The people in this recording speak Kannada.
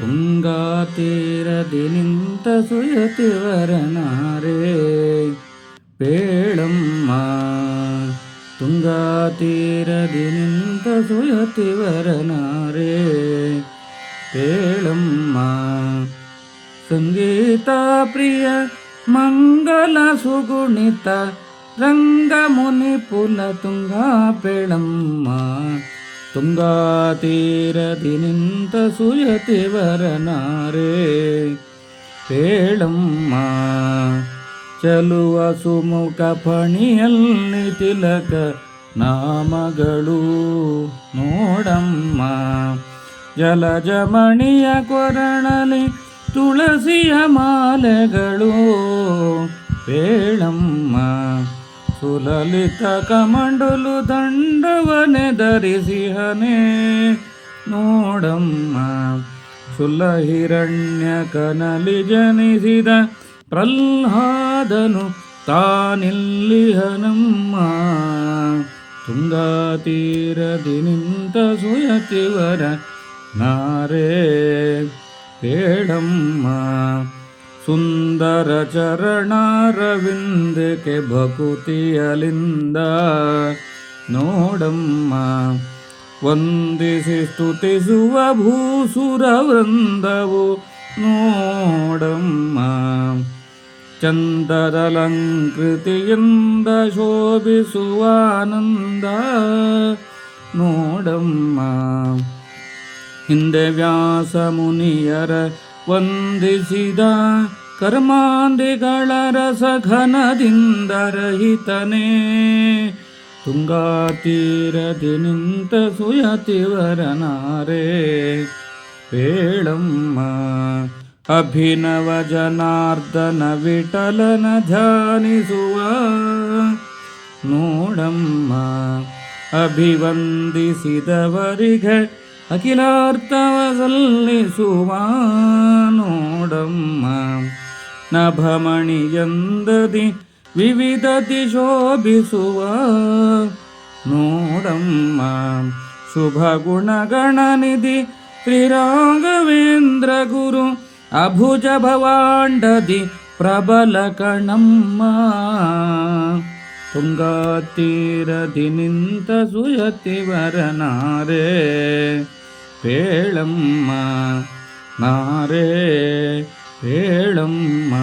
ತುಂಗಾ ತೀರದಿ ನಿಂತ ಸುಯತಿವರನಾರೇ ಪೇಳಮ್ಮ, ತುಂಗಾ ತೀರದಿ ನಿಂತ ಸುಯತಿವರನಾರೇ ಪೇಳಮ್ಮ, ಸಂಗೀತ ಪ್ರಿಯ ಮಂಗಲ ಸುಗುಣಿತ ರಂಗಮುನಿ ಪುಲ ತುಂಗಾ ಪೇಳಮ್ಮ. ತುಂಗಾ ತೀರದಿ ನಿಂತ ಸುಯತಿವರನಾರೇ ಪೇಳಮ್ಮ ಚಲುವ ಸುಮುಖ ಫಣಿಯಲ್ಲಿ ತಿಲಕ ನಾಮಗಳು ನೋಡಮ್ಮ. ಜಲಜಮಣಿಯ ಕೊರಳಲಿ ತುಳಸಿಯ ಮಾಲೆಗಳು ಪೇಳಮ್ಮ ಸುಲಲಿತ ಕಮಂಡಲು ದಂಡವನೆ ಧರಿಸಿಹನೆ. ನೋಡಮ್ಮ ಸುಲ ಹಿರಣ್ಯ ಕನಲಿ ಜನಿಸಿದ ಪ್ರಹ್ಲಾದನು ತಾನಿಲ್ಲಿಹನಮ್ಮ. ತುಂಗಾ ತೀರದಿ ನಿಂತ ಸುಯತಿವರ ನಾರೇ ಪೇಳಮ್ಮ ಸುಂದರ ಚರಣಾರವಿಂದಕ್ಕೆ ಭಕುತಿಯಲಿಂದ ನೋಡಮ್ಮ, ವಂದಿಸಿ ಸ್ತುತಿಸುವ ಭೂಸುರ ವೃಂದವು ನೋಡಮ್ಮ. ಚಂದರಲಂಕೃತಿಯಿಂದ ಶೋಭಿಸುವ ಆನಂದ ನೋಡಮ್ಮ. ಹಿಂದೆ ವ್ಯಾಸ ಮುನಿಯರ ವಂದಿಸಿದ ಕರ್ಮಾಂದಿಗಳ ರಸಘನದಿಂದ ರಹಿತನೇ. ತುಂಗಾ ತೀರದಿ ನಿಂತ ಸುಯತಿವರನಾರೇ ಪೇಳಮ್ಮ, ಅಭಿನವ ಜನಾರ್ದನ ವಿಠಲನ ಧ್ಯಾನಿಸುವ. ನೋಡಮ್ಮ, ಅಭಿವಂದಿಸಿದವರಿಗೆ ಅಖಿಲಾರ್ಥವ ನೋಡಮ್ಮ ನಭಮಣಿಯಂದದಿ ವಿವಿಧ ಶೋಭಿಸುವ ನೋಡಮ್ಮ. ಶುಭ ಗುಣಗಣನಿಧಿ ಶ್ರೀರಾಘವೇಂದ್ರ ಗುರು ಅಭುಜ ಭವಾಂಡದಿ ಪ್ರಬಲ ಕಣಮ್ಮ. ತುಂಗಾ ನಿಂತ ಸುಯತಿ ಸುಯತಿವರನಾರೇ. ಪೇಳಮ್ಮ ನಾರೇ ಪೇಳಮ್ಮ